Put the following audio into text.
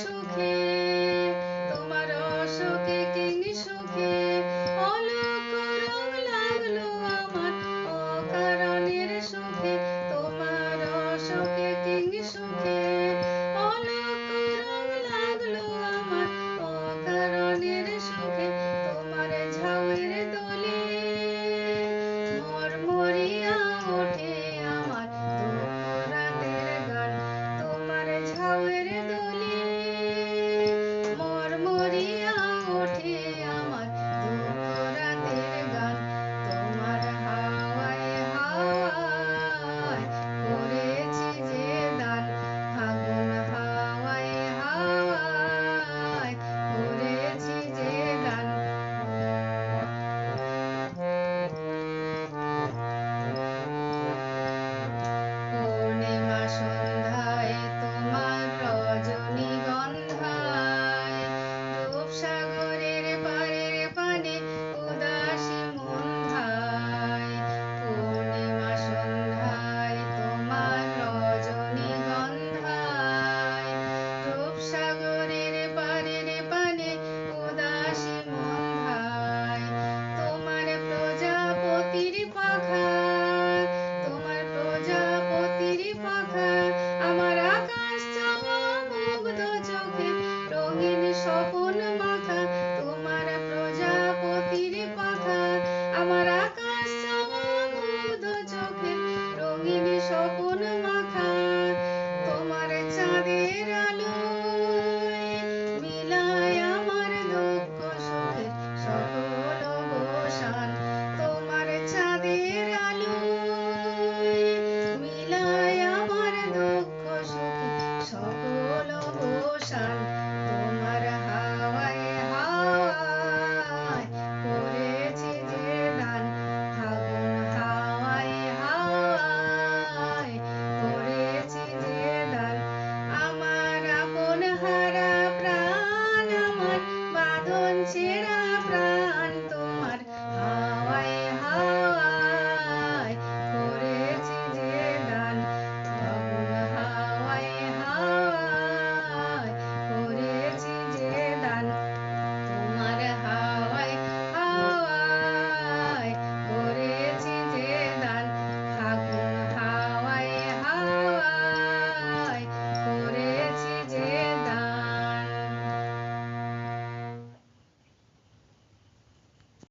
সুখে তোমার অসুখে কিনি সুখে সুখে তোমার অসুখে কিনি সুখে।